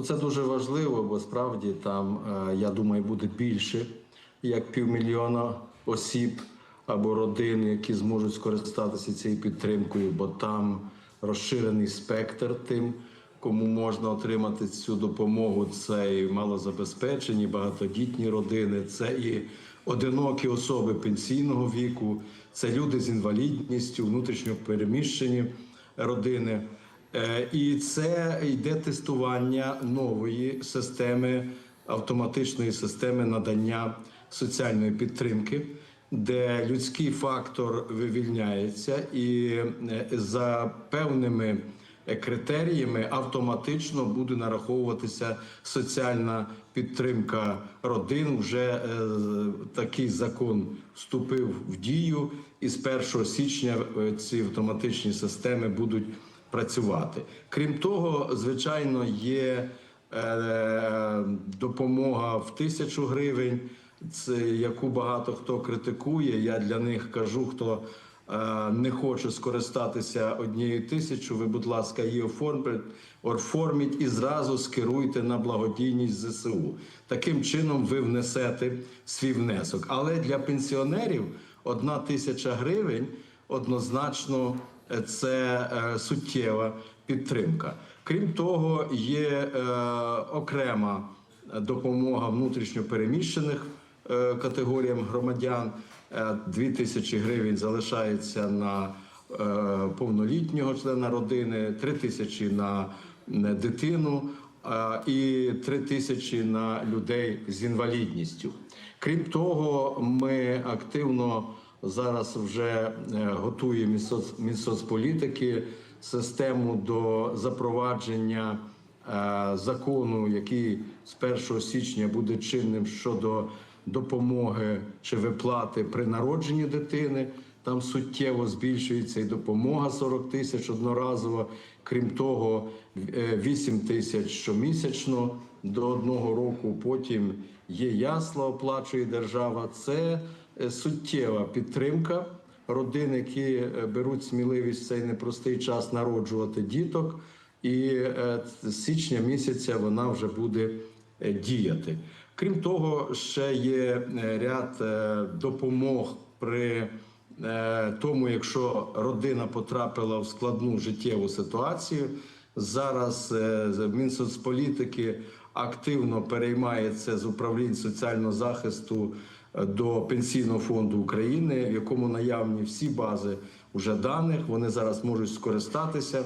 Ну, це дуже важливо, бо справді там, е, я думаю, буде більше як півмільйона осіб або родин, які зможуть скористатися цією підтримкою, бо там розширений спектр тим, кому можна отримати цю допомогу. Це і малозабезпечені, багатодітні родини, це і одинокі особи пенсійного віку, це люди з інвалідністю, внутрішньо переміщені родини. Е, І це йде тестування нової системи автоматичної системи надання соціальної підтримки, де людський фактор вивільняється, і е, за певними е, критеріями автоматично буде нараховуватися соціальна підтримка родин. Вже такий закон вступив в дію, і з 1 січня ці автоматичні системи будуть працювати. Крім того, звичайно, є е, допомога в тисячу гривень, яку багато хто критикує. Я для них кажу, хто е, не хоче скористатися однією тисячою, ви, будь ласка, її оформіть, оформіть і зразу скеруйте на благодійність ЗСУ. Таким чином ви внесете свій внесок. Але для пенсіонерів одна тисяча гривень однозначно е, це е, суттєва підтримка. Крім того, є е, окрема допомога внутрішньо переміщених категоріям громадян. Е, Дві тисячі гривень залишається на повнолітнього члена родини, три тисячі на дитину і три тисячі на людей з інвалідністю. Крім того, ми активно зараз вже е, готує Мінсоц, Мінсоцполітики систему до запровадження е, закону, який з 1 січня буде чинним щодо допомоги чи виплати при народженні дитини. Там суттєво збільшується і допомога 40 тисяч одноразово. Крім того, е, 8 тисяч щомісячно до одного року. Потім є ясла, оплачує держава. Це е, суттєва підтримка родин, які е, беруть сміливість в цей непростий час народжувати діток. І е, з січня місяця вона вже буде е, діяти. Крім того, ще є е, ряд е, допомог при е, тому, якщо родина потрапила в складну життєву ситуацію. Зараз е, Мінсоцполітики активно переймає це з управлінь соціального захисту е, до Пенсійного фонду України, в якому наявні всі бази уже даних. Вони зараз можуть скористатися